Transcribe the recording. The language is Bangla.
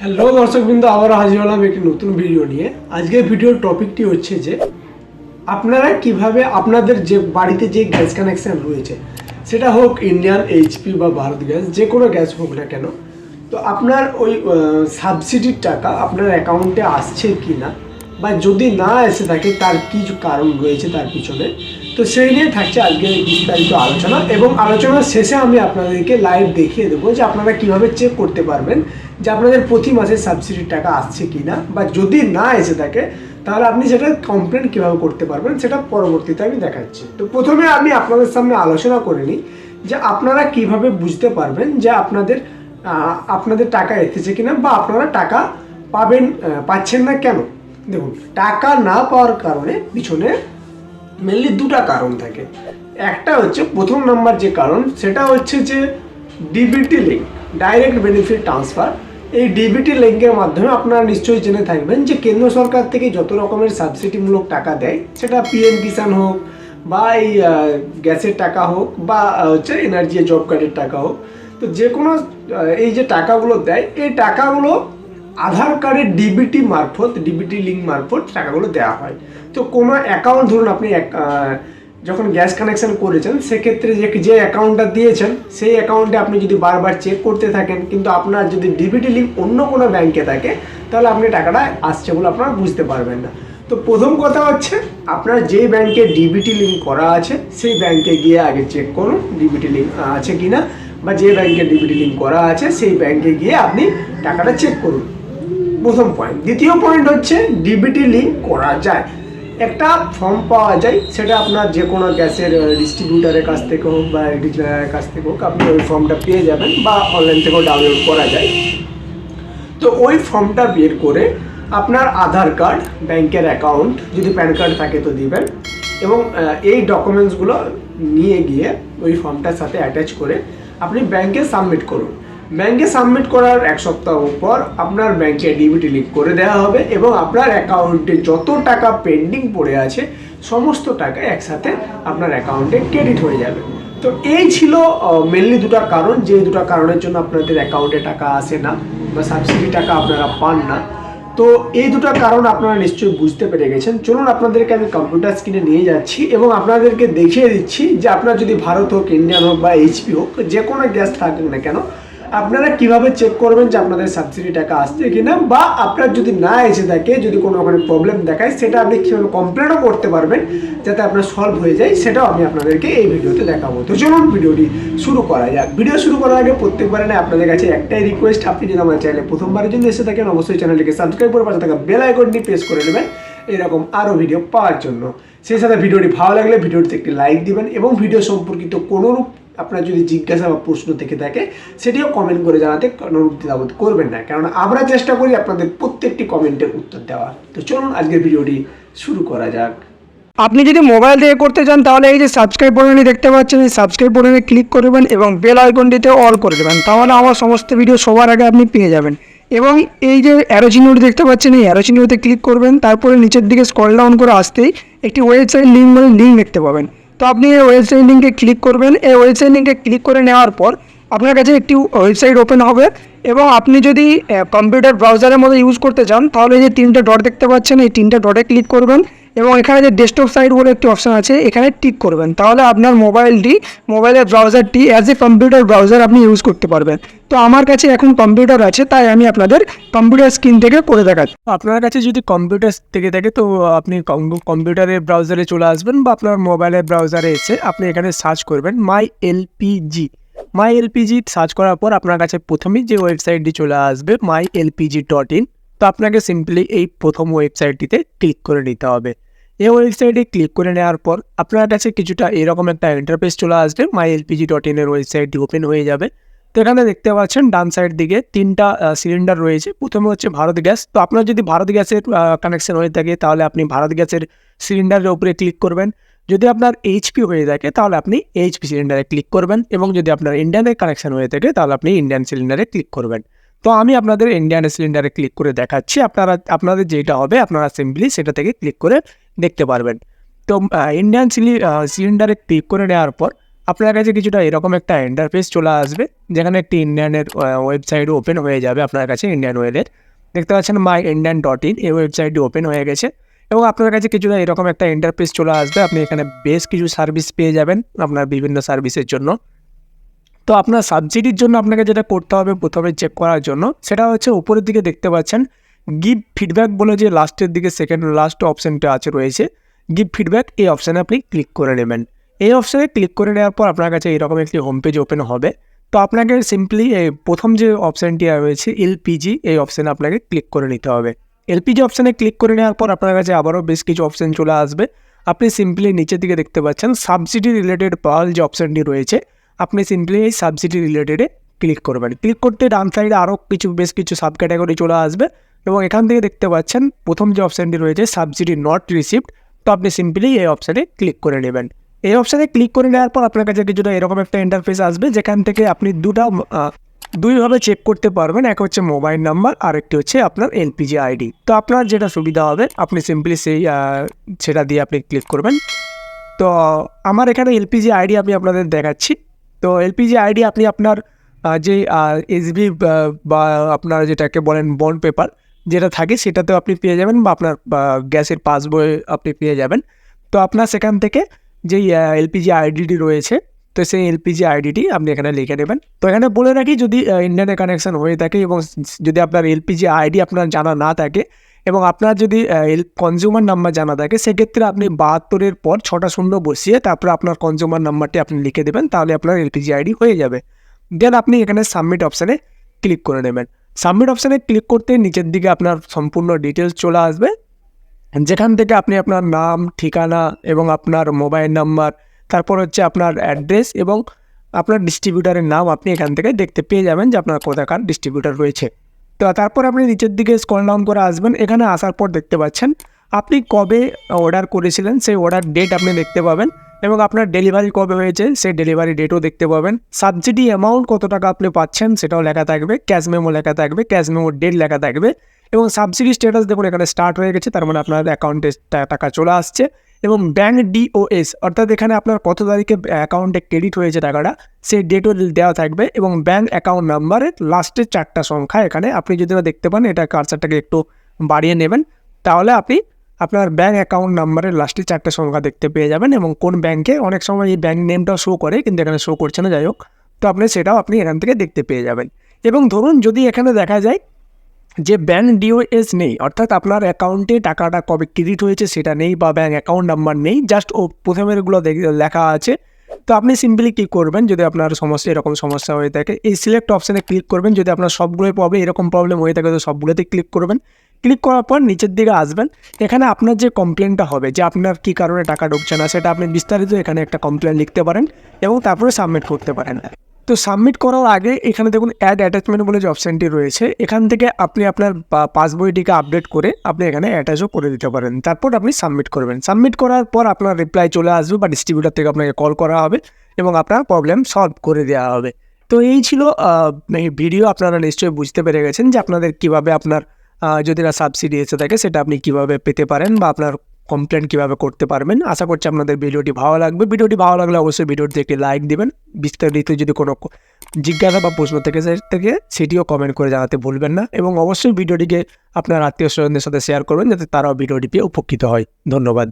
হ্যালো দর্শকবৃন্দ আবার হাজির হলাম একটি নতুন ভিডিও নিয়ে। আজকের ভিডিওর টপিকটি হচ্ছে যে, আপনারা কীভাবে আপনাদের যে বাড়িতে যে গ্যাস কানেকশন রয়েছে, সেটা হোক ইন্ডিয়ান এইচপি বা ভারত গ্যাস যে কোনো গ্যাস হোক না কেন, তো আপনার ওই সাবসিডির টাকা আপনার অ্যাকাউন্টে আসছে কি না বা যদি না এসে থাকে, তার কি কারণ রয়েছে তার পিছনে, তো সেই নিয়ে থাকছে আজকে বিস্তারিত আলোচনা। এবং আলোচনার শেষে আমি আপনাদেরকে লাইভ দেখিয়ে দেবো যে আপনারা কীভাবে চেক করতে পারবেন যে আপনাদের প্রতি মাসে সাবসিডির টাকা আসছে কি না বা যদি না এসে থাকে, তাহলে আপনি সেটা কমপ্লেন কীভাবে করতে পারবেন সেটা পরবর্তীতে আমি দেখাচ্ছি। তো প্রথমে আমি আপনাদের সামনে আলোচনা করে নিই যে আপনারা কীভাবে বুঝতে পারবেন যে আপনাদের আপনাদের টাকা এসেছে কিনা বা আপনারা টাকা পাবেন পাচ্ছেন না কেন? দেখুন, টাকা না পাওয়ার কারণে পিছনে মেনলি দুটা কারণ থাকে। একটা হচ্ছে প্রথম নাম্বার যে কারণ, সেটা হচ্ছে যে DBT link direct benefit transfer এই ডিবিটি লিঙ্কের মাধ্যমে আপনারা নিশ্চয়ই জেনে থাকবেন যে কেন্দ্র সরকার থেকে যত রকমের সাবসিডিমূলক টাকা দেয়, সেটা পিএম কিষাণ হোক বা এই গ্যাসের টাকা হোক বা হচ্ছে এনার্জি জব কার্ডের টাকা হোক, তো যে কোনো এই যে টাকাগুলো দেয়, এই টাকাগুলো আধার কার্ডের ডিবিটি মারফত ডিবিটি লিঙ্ক মারফত টাকাগুলো দেওয়া হয়। তো কোনো অ্যাকাউন্ট ধরুন আপনি যখন গ্যাস কানেকশন করেছেন, সেক্ষেত্রে যে যে অ্যাকাউন্টটা দিয়েছেন, সেই অ্যাকাউন্টে আপনি যদি বারবার চেক করতে থাকেন, কিন্তু আপনার যদি ডিবিটি লিঙ্ক অন্য কোনো ব্যাংকে থাকে, তাহলে আপনি টাকাটা আসছে বলে আপনারা বুঝতে পারবেন না। তো প্রথম কথা হচ্ছে, আপনার যেই ব্যাংকে ডিবিটি লিঙ্ক করা আছে, সেই ব্যাংকে গিয়ে আগে চেক করুন ডিবিটি লিঙ্ক আছে কিনা, বা যে ব্যাংকে ডিবিটি লিঙ্ক করা আছে, সেই ব্যাংকে গিয়ে আপনি টাকাটা চেক করুন। প্রথম পয়েন্ট দ্বিতীয় পয়েন্ট হচ্ছে ডিবিটি লিঙ্ক করা যায়। একটা ফর্ম পাওয়া যায়, সেটা আপনার যে কোনো গ্যাসের ডিস্ট্রিবিউটারের কাছ থেকে হোক বা ডিলারের কাছ থেকে হোক, আপনি ওই ফর্মটা পেয়ে যাবেন বা অনলাইন থেকেও ডাউনলোড করা যায়। তো ওই ফর্মটা বের করে আপনার আধার কার্ড ব্যাংকের অ্যাকাউন্ট যদি প্যান কার্ড থাকে তো দিবেন। এবং এই ডকুমেন্টসগুলো নিয়ে গিয়ে ওই ফর্মটার সাথে অ্যাটাচ করে আপনি ব্যাংকে সাবমিট করুন। ব্যাংকে সাবমিট করার এক সপ্তাহ পর আপনার ব্যাংকে ডিবিটি লিঙ্ক করে দেওয়া হবে এবং আপনার অ্যাকাউন্টে যত টাকা পেন্ডিং পড়ে আছে, সমস্ত টাকা একসাথে আপনার অ্যাকাউন্টে ক্রেডিট হয়ে যাবে। তো এই ছিল মেনলি দুটো কারণ, যে দুটো কারণের জন্য আপনাদের অ্যাকাউন্টে টাকা আসে না বা সাবসিডি টাকা আপনারা পান না। তো এই দুটো কারণ আপনারা নিশ্চয়ই বুঝতে পেরে গেছেন। চলুন আপনাদেরকে আমি কম্পিউটার স্ক্রিনে নিয়ে যাচ্ছি এবং আপনাদেরকে দেখিয়ে দিচ্ছি যে আপনার যদি ভারত হোক ইন্ডিয়ান হোক বা এইচপি হোক, যে কোনো গ্যাস থাকুক না কেন আপনারা কীভাবে চেক করবেন যে আপনাদের সাবসিডি টাকা আসছে কিনা বা আপনার যদি না এসে থাকে, যদি কোনো ওখানে প্রবলেম দেখায়, সেটা আপনি কীভাবে কমপ্লেনও করতে পারবেন যাতে আপনার সলভ হয়ে যায়, সেটাও আমি আপনাদেরকে এই ভিডিওতে দেখাবো। তো চলুন ভিডিওটি শুরু করা যাক। ভিডিও শুরু করার আগে প্রত্যেকবারে না আপনাদের কাছে একটাই রিকোয়েস্ট আপনি যদি আমার চ্যানেলে প্রথমবারের জন্য এসে থাকেন, অবশ্যই চ্যানেলটিকে সাবস্ক্রাইব করে পাশে থাকা বেল আইকনটি প্রেস করে নেবেন। এরকম আরও ভিডিও পাওয়ার জন্য। সেই সাথে ভিডিওটি ভালো লাগলে ভিডিওটিতে একটি লাইক দিবেন এবং ভিডিও সম্পর্কিত কোনোরূপ আপনার যদি জিজ্ঞাসা বা প্রশ্ন থেকে থাকে, সেটিও কমেন্ট করে জানাতে দ্বিধাবোধ করবেন না। কারণ আমরা চেষ্টা করি আপনাদের প্রত্যেকটি কমেন্টের উত্তর দেওয়ার। তো চলুন আজকের ভিডিওটি শুরু করা যাক। আপনি যদি মোবাইল থেকে করতে চান, তাহলে এই যে সাবস্ক্রাইব বাটনটি দেখতে পাচ্ছেন, এই সাবস্ক্রাইব বাটনে ক্লিক করবেন এবং বেল আইকনটিতে অল করে দেবেন। তাহলে আমার সমস্ত ভিডিও সবার আগে আপনি পেয়ে যাবেন। এবং এই যে অ্যারো চিহ্নটি দেখতে পাচ্ছেন, এই অ্যারো চিহ্নতে ক্লিক করবেন। তারপরে নিচের দিকে স্ক্রল ডাউন করে আসতেই একটি ওয়েবসাইট লিঙ্ক বলে লিঙ্ক দেখতে পাবেন। তো আপনি এই ওয়েবসাইট লিঙ্কে ক্লিক করবেন। এই ওয়েবসাইট লিঙ্কে ক্লিক করে নেওয়ার পর আপনার কাছে একটি ওয়েবসাইট ওপেন হবে এবং আপনি যদি কম্পিউটার ব্রাউজারের মধ্যে ইউজ করতে চান, তাহলে এই যে তিনটে ডট দেখতে পাচ্ছেন, এই তিনটে ডটে ক্লিক করবেন। এবং এখানে যে ডেস্কটপ সাইট বলে একটি অপশান আছে, এখানে টিক করবেন। তাহলে আপনার মোবাইলটি মোবাইলের ব্রাউজারটি অ্যাজ এ কম্পিউটার ব্রাউজার আপনি ইউজ করতে পারবেন। তো আমার কাছে এখন কম্পিউটার আছে, তাই আমি আপনাদের কম্পিউটার স্ক্রিন থেকে করে দেখাচ্ছি। আপনার কাছে যদি কম্পিউটার থেকে থাকে, তো আপনি কম্পিউটারের ব্রাউজারে চলে আসবেন বা আপনার মোবাইলের ব্রাউজারে এসে আপনি এখানে সার্চ করবেন my LPG my LPG search করার পর আপনার কাছে প্রথমেই যে ওয়েবসাইটটি চলে আসবে মাই এলপিজি ডট ইন তো আপনাকে সিম্পলি এই প্রথম ওয়েবসাইটটিতে ক্লিক করে নিতে হবে। এই ওয়েবসাইটে ক্লিক করে নেওয়ার পর আপনার কাছে কিছুটা এরকম একটা ইন্টারফেস চলে আসবে মাই এলপিজি ডট ইনের ওয়েবসাইটটি ওপেন হয়ে যাবে। তো এখানে দেখতে পাচ্ছেন ডান সাইড দিকে তিনটা সিলিন্ডার রয়েছে। প্রথমে হচ্ছে ভারত গ্যাস। তো আপনার যদি ভারত গ্যাসের কানেকশন হয়ে থাকে, তাহলে আপনি ভারত গ্যাসের সিলিন্ডারের উপরে ক্লিক করবেন। যদি আপনার এইচপি হয়ে থাকে, তাহলে আপনি এইচপি সিলিন্ডারে ক্লিক করবেন এবং যদি আপনার ইন্ডিয়ানের কানেকশন হয়ে থাকে, তাহলে আপনি ইন্ডিয়ান সিলিন্ডারে ক্লিক করবেন। তো আমি আপনাদের ইন্ডিয়ান সিলিন্ডারে ক্লিক করে দেখাচ্ছি। আপনারা, আপনাদের যেটা হবে, আপনারা সিম্পলি সেটা থেকে ক্লিক করে দেখতে পারবেন। তো ইন্ডিয়ান সিলি সিলিন্ডারে ক্লিক করে নেওয়ার পর আপনার কাছে কিছুটা এরকম একটা ইন্টারফেস চলে আসবে, যেখানে একটি ইন্ডিয়ানের ওয়েবসাইট ওপেন হয়ে যাবে আপনার কাছে ইন্ডিয়ান ওয়েলের দেখতে পাচ্ছেন মাই ইন্ডিয়ান ডট ইন এই ওয়েবসাইটটি ওপেন হয়ে গেছে এবং আপনার কাছে কিছুটা এরকম একটা ইন্টারফেস চলে আসবে। আপনি এখানে বেশ কিছু সার্ভিস পেয়ে যাবেন আপনার বিভিন্ন সার্ভিসের জন্য। তো, আপনার সাবসিডির জন্য আপনাকে যেটা করতে হবে প্রথমে চেক করার জন্য, সেটা হচ্ছে উপরের দিকে দেখতে পাচ্ছেন গিভ ফিডব্যাক বলে যে লাস্টের দিকে সেকেন্ড লাস্ট অপশানটা আছে রয়েছে। গিভ ফিডব্যাক এই অপশানে আপনি ক্লিক করে নেবেন। এই অপশানে ক্লিক করে নেওয়ার পর আপনার কাছে এরকম একটি হোম পেজ ওপেন হবে। তো আপনাকে সিম্পলি এই প্রথম যে অপশানটি রয়েছে এলপিজি এই অপশানে আপনাকে ক্লিক করে নিতে হবে। এলপিজি অপশানে ক্লিক করে নেওয়ার পর আপনার কাছে আবারও বেশ কিছু অপশান চলে আসবে। আপনি সিম্পলি নিচের দিকে দেখতে পাচ্ছেন সাবসিডি রিলেটেড পাল যে অপশানটি রয়েছে, আপনি সিম্পলি এই সাবসিডি রিলেটেডে ক্লিক করবেন। ক্লিক করতে ডান সাইডে আরও কিছু, বেশ কিছু সাব ক্যাটাগরি চলে আসবে। এবং এখান থেকে দেখতে পাচ্ছেন, প্রথম যে অপশানটি রয়েছে সাবসিডি নট রিসিভড তো আপনি সিম্পলি এই অপশানে ক্লিক করে নেবেন। এই অপশানে ক্লিক করে নেওয়ার পর আপনার কাছে কিছুটা এরকম একটা ইন্টারফেস আসবে, যেখান থেকে আপনি দুটা দুইভাবে চেক করতে পারবেন। এক হচ্ছে মোবাইল নাম্বার আর একটি হচ্ছে আপনার এলপিজি আইডি তো আপনার যেটা সুবিধা হবে, আপনি সিম্পলি সেই সেটা দিয়ে আপনি ক্লিক করবেন। তো আমার এখানে এলপিজি আইডি আমি আপনাদের দেখাচ্ছি। তো এলপিজি আইডি আপনি আপনার যে এসবি বা আপনার যেটাকে বলেন বন্ড পেপার যেটা থাকে সেটাতেও আপনি পেয়ে যাবেন বা আপনার গ্যাসের পাসবই আপনি পেয়ে যাবেন। তো আপনার সেখান থেকে যেই এলপিজি আইডিটি রয়েছে, তো সেই এলপিজি আইডিটি আপনি এখানে লিখে নেবেন। তো এখানে বলে রাখি, যদি ইন্ডিয়ানে কানেকশান হয়ে থাকে এবং যদি আপনার এলপিজি আইডি আপনার জানা না থাকে এবং আপনার যদি এল কনজিউমার নাম্বার জানা থাকে, সেক্ষেত্রে আপনি বাহাত্তরের পর ছটা শূন্য বসিয়ে তারপরে আপনার কনজিউমার নাম্বারটি আপনি লিখে দেবেন, তাহলে আপনার এলপিজি আইডি হয়ে যাবে। দেন আপনি এখানে সাবমিট অপশানে ক্লিক করে নেবেন। সাবমিট অপশানে ক্লিক করতে নিচের দিকে আপনার সম্পূর্ণ ডিটেলস চলে আসবে। যেখান থেকে আপনি আপনার নাম, ঠিকানা এবং আপনার মোবাইল নাম্বার তারপর হচ্ছে আপনার অ্যাড্রেস এবং আপনার ডিস্ট্রিবিউটারের নাম আপনি এখান থেকে দেখতে পেয়ে যাবেন যে আপনার কোথাকার ডিস্ট্রিবিউটার রয়েছে। তো তারপর আপনি নিচের দিকে স্কল ডাউন করে আসবেন। এখানে আসার পর দেখতে পাচ্ছেন, আপনি কবে অর্ডার করেছিলেন? সেই অর্ডার ডেট আপনি দেখতে পাবেন। এবং আপনার ডেলিভারি কবে হয়েছে, সেই ডেলিভারি ডেটও দেখতে পাবেন। সাবসিডি অ্যামাউন্ট কত টাকা আপনি পাচ্ছেন সেটাও লেখা থাকবে ক্যাশ মেমো লেখা থাকবে ক্যাশ মেমোর ডেট লেখা থাকবে এবং সাবসিডি স্ট্যাটাস দেখুন, এখানে স্টার্ট হয়ে গেছে, তার মানে আপনার অ্যাকাউন্টে টাকা চলে আসছে এবং ব্যাঙ্ক ডিওএস অর্থাৎ এখানে আপনার কত তারিখে অ্যাকাউন্টে ক্রেডিট হয়েছে টাকাটা, সেই ডেটও দেওয়া থাকবে এবং ব্যাঙ্ক অ্যাকাউন্ট নাম্বারের লাস্টের চারটা সংখ্যা এখানে আপনি যদি দেখতে পান, এটা কার্সারটাকে একটু বাড়িয়ে নেবেন, তাহলে আপনি আপনার ব্যাঙ্ক অ্যাকাউন্ট নাম্বারের লাস্টে চারটে সংখ্যা দেখতে পেয়ে যাবেন এবং কোন ব্যাংকে অনেক সময় এই ব্যাঙ্ক নেমটাও শো করে, কিন্তু এখানে শো করছে না যাই হোক তো আপনি সেটাও আপনি এখান থেকে দেখতে পেয়ে যাবেন। এবং ধরুন যদি এখানে দেখা যায় যে ব্যাঙ্ক ডিওএস নেই, অর্থাৎ আপনার অ্যাকাউন্টে টাকাটা কবে ক্রেডিট হয়েছে সেটা নেই বা ব্যাঙ্ক অ্যাকাউন্ট নাম্বার নেই জাস্ট ও প্রথমেরগুলো লেখা আছে। তো আপনি সিম্পলি কী করবেন, যদি আপনার সমস্যা, এরকম সমস্যা হয়ে থাকে, এই সিলেক্ট অপশানে ক্লিক করবেন, যদি আপনার সবগুলোই প্রবলেম এরকম প্রবলেম হয়ে থাকে, তো সবগুলোতে ক্লিক করবেন। ক্লিক করার পর নিচের দিকে আসবেন। এখানে আপনার যে কমপ্লেনটা হবে, যে আপনার কী কারণে টাকা ঢুকছে না, সেটা আপনি বিস্তারিত এখানে একটা কমপ্লেন লিখতে পারেন এবং তারপরে সাবমিট করতে পারেন। তো সাবমিট করার আগে এখানে দেখুন অ্যাড অ্যাটাচমেন্ট বলে যে অপশানটি রয়েছে, এখান থেকে আপনি আপনার পাসবইটিকে আপডেট করে আপনি এখানে অ্যাটাচও করে দিতে পারেন। তারপর আপনি সাবমিট করবেন। সাবমিট করার পর আপনার রিপ্লাই চলে আসবে বা ডিস্ট্রিবিউটার থেকে আপনাকে কল করা হবে এবং আপনার প্রবলেম সলভ করে দেওয়া হবে। তো এই ছিল ভিডিও আপনারা নিশ্চয়ই বুঝতে পেরে গেছেন যে আপনাদের কীভাবে আপনার যদি না সাবসিডি এসে থাকে, সেটা আপনি কীভাবে পেতে পারেন বা আপনার কমপ্লেন কীভাবে করতে পারবেন? আশা করছি আপনাদের ভিডিওটি ভালো লাগবে। ভিডিওটি ভালো লাগলে অবশ্যই ভিডিওটি একটি লাইক দেবেন। বিস্তারিত যদি কোনো জিজ্ঞাসা বা প্রশ্ন থেকে থেকে, সেটিও কমেন্ট করে জানাতে ভুলবেন না এবং অবশ্যই ভিডিওটিকে আপনার আত্মীয় স্বজনদের সাথে শেয়ার করবেন, যাতে তারাও ভিডিওটি পেয়ে উপকৃত হয়। ধন্যবাদ।